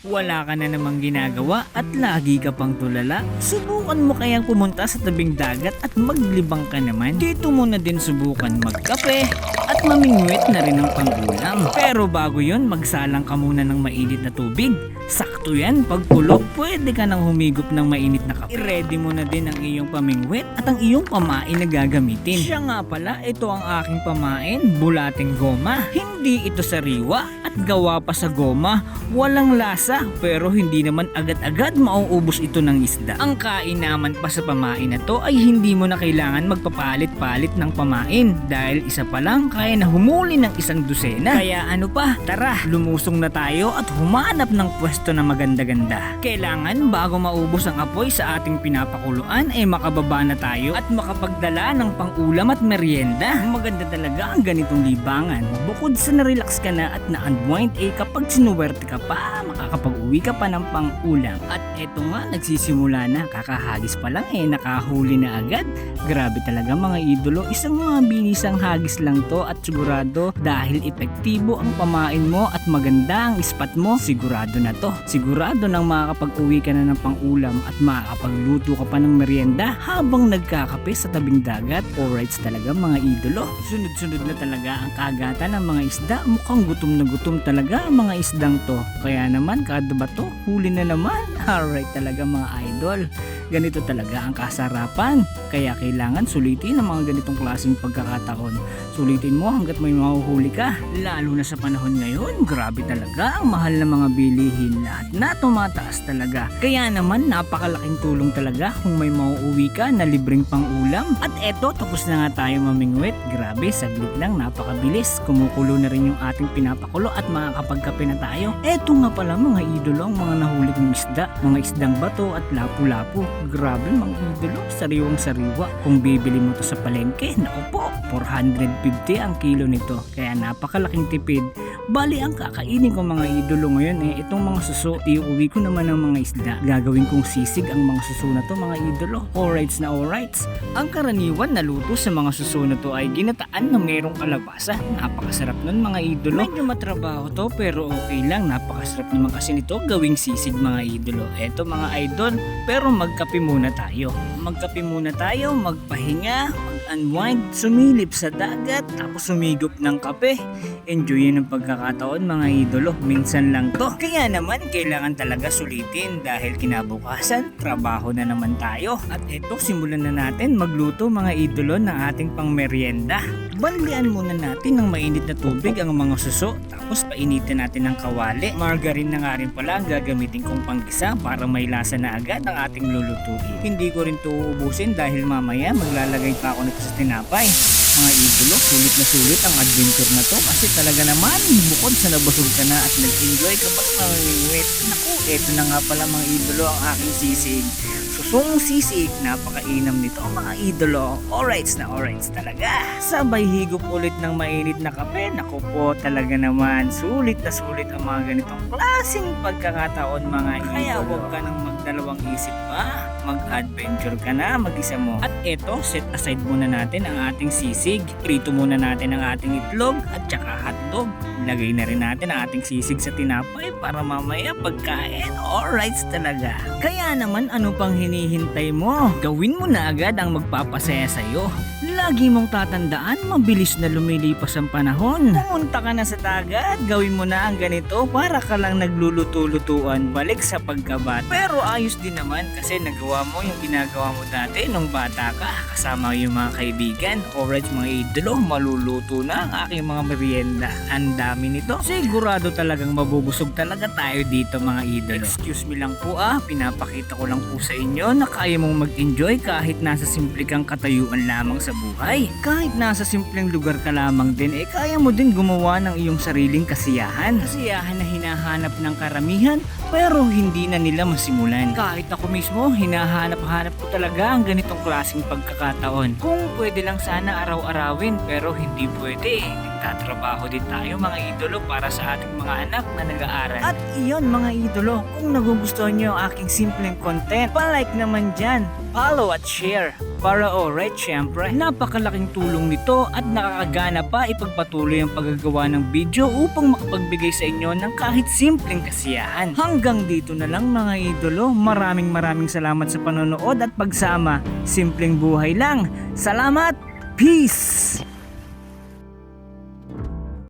Wala ka na namang ginagawa at lagi ka pang tulala? Subukan mo kayang pumunta sa tabing dagat at maglibang ka naman? Dito mo na din subukan magkape mamingwit na rin ang pangulam. Pero bago yon magsalang ka muna ng mainit na tubig. Sakto yan, pag pulog, pwede ka nang humigop ng mainit na kape. I-ready mo na din ang iyong pamingwit at ang iyong pamain na gagamitin. Siya nga pala, ito ang aking pamain, bulating goma. Hindi ito sariwa at gawa pa sa goma. Walang lasa pero hindi naman agad-agad mauubos ito ng isda. Ang kain naman pa sa pamain na to ay hindi mo na kailangan magpapalit-palit ng pamain dahil isa pa lang kaya na humuli ng isang dosena. Kaya ano pa, tara, lumusong na tayo at humanap ng pwesto na maganda-ganda. Kailangan bago maubos ang apoy sa ating pinapakuluan ay makababa na tayo at makapagdala ng pang-ulam at merienda. Maganda talaga ang ganitong libangan. Bukod sa na-relax ka na at na-unwind eh kapag sinuwerte ka pa, makakapag-uwi ka pa ng pang-ulam. At eto nga, nagsisimula na. Kakahagis pa lang eh, nakahuli na agad. Grabe talaga mga idolo, isang mga binisang hagis lang to at sigurado dahil epektibo ang pamain mo at maganda ang ispat mo, sigurado na to. Sigurado nang makakapag-uwi ka na ng pang-ulam at makakapagluto ka pa ng merienda habang nagkakape sa tabing dagat. Alright talaga mga idolo. Sunod-sunod na talaga ang kagatan ng mga isda. Mukhang gutom na gutom talaga ang mga isdang to. Kaya naman kada bato, huli na naman. Alright talaga mga idol. Ganito talaga ang kasarapan. Kaya kailangan sulitin ang mga ganitong klaseng pagkakataon. Sulitin mo hanggat may mahuhuli ka. Lalo na sa panahon ngayon, grabe talaga ang mahal ng mga bilihin. Lahat na tumataas talaga. Kaya naman napakalaking tulong talaga kung may mauuwi ka na libreng pang ulam. At eto, tapos na nga tayo mamingwit. Grabe, saglit lang, napakabilis. Kumukulo na rin yung ating pinapakulo at makakapagkape na tayo. Eto nga pala mga idolo ang mga nahuli kong isda. Mga isdang bato at lapu-lapu. Grabe mga idolo, sariwang sariwa. Kung bibili mo to sa palengke, naku po, 450 ang kilo nito. Kaya napakalaking tipid. Bali ang kakainin ko mga idolo ngayon eh itong mga suso, iuwi ko naman ng mga isda. Gagawin kong sisig ang mga suso na to mga idolo. Alrights na alrights. Ang karaniwan na luto sa mga suso na to ay ginataan na merong kalabasa. Napakasarap nun mga idolo. Medyo matrabaho to pero okay lang. Napakasarap naman kasi nito gawing sisig mga idolo. Eto mga idol, pero magkape muna tayo. Magkape muna tayo, magpahinga, mag-unwind, sumilip sa dagat, tapos sumigop ng kape. Enjoy yun ang pagkakataon mga idolo. Minsan lang to. Kaya naman, kailangan talaga sulitin dahil kinabukasan, trabaho na naman tayo. At eto, simulan na natin magluto mga idolo ng ating pangmeryenda. Banlian muna natin ng mainit na tubig ang mga suso, tapos painitin natin ng kawali. Margarine na nga rin pala ang gagamitin kong panggisa para may lasa na agad ang ating lulutuin. Hindi ko rin to uubusin dahil mamaya maglalagay pa ako nito sa tinapay. Mga idolo, sulit na sulit ang adventure na to kasi talaga naman bukod sa nabusog ka na at nag-enjoy ka pa sa mamimingwit. Naku, eto na nga pala mga idolo ang aking sisig. Susong sisig, napakainam nito mga idolo. Alrights na alrights talaga. Sabay higop ulit ng mainit na kape. Naku po talaga naman, sulit na sulit ang mga ganitong klaseng pagkakataon mga idolo. Kaya huwag ka nang magdalawang isip pa. Mag-adventure ka na mag-isa mo. At eto, set aside muna natin ang ating sisig. Prito muna natin ang ating itlog at saka hotdog. Lagay na rin natin ang ating sisig sa tinapay para mamaya pagkain. Alrights talaga. Kaya naman ano pang hinihintay mo? Gawin mo na agad ang magpapasaya sa'yo. Lagi mong tatandaan, mabilis na lumilipas ang panahon. Pumunta ka na sa dagat, gawin mo na ang ganito para ka lang nagluluto-lutuan balik sa pagkabat. Pero ayos din naman kasi nagawa mo yung ginagawa mo dati nung bata ka kasama yung mga kaibigan. Alright mga idolo, maluluto na ang aking mga merienda. Ang dami nito. Sigurado talagang mabubusog talaga tayo dito mga idolo. Excuse me lang po ah, pinapakita ko lang po sa inyo na kaya mong mag-enjoy kahit nasa simple kang katayuan lamang sa buhay. Kahit nasa simpleng lugar ka lamang din, eh kaya mo din gumawa ng iyong sariling kasiyahan. Kasiyahan na hinahanap ng karamihan pero hindi na nila masimulan. Kahit ako mismo, hinahanap-hanap ko talaga ang ganitong klaseng pagkakataon. Kung pwede lang sana araw-arawin pero hindi pwede. Nagtatrabaho din tayo mga idolo para sa ating mga anak na nag-aaral. At iyon mga idolo, kung nagugustuhan nyo ang aking simpleng content, palike naman dyan, follow at share. Para alright syempre, napakalaking tulong nito at nakakagana pa ipagpatuloy ang paggagawa ng video upang makapagbigay sa inyo ng kahit simpleng kasiyahan. Hanggang dito na lang mga idolo, maraming maraming salamat sa panonood at pagsama. Simpleng buhay lang. Salamat! Peace!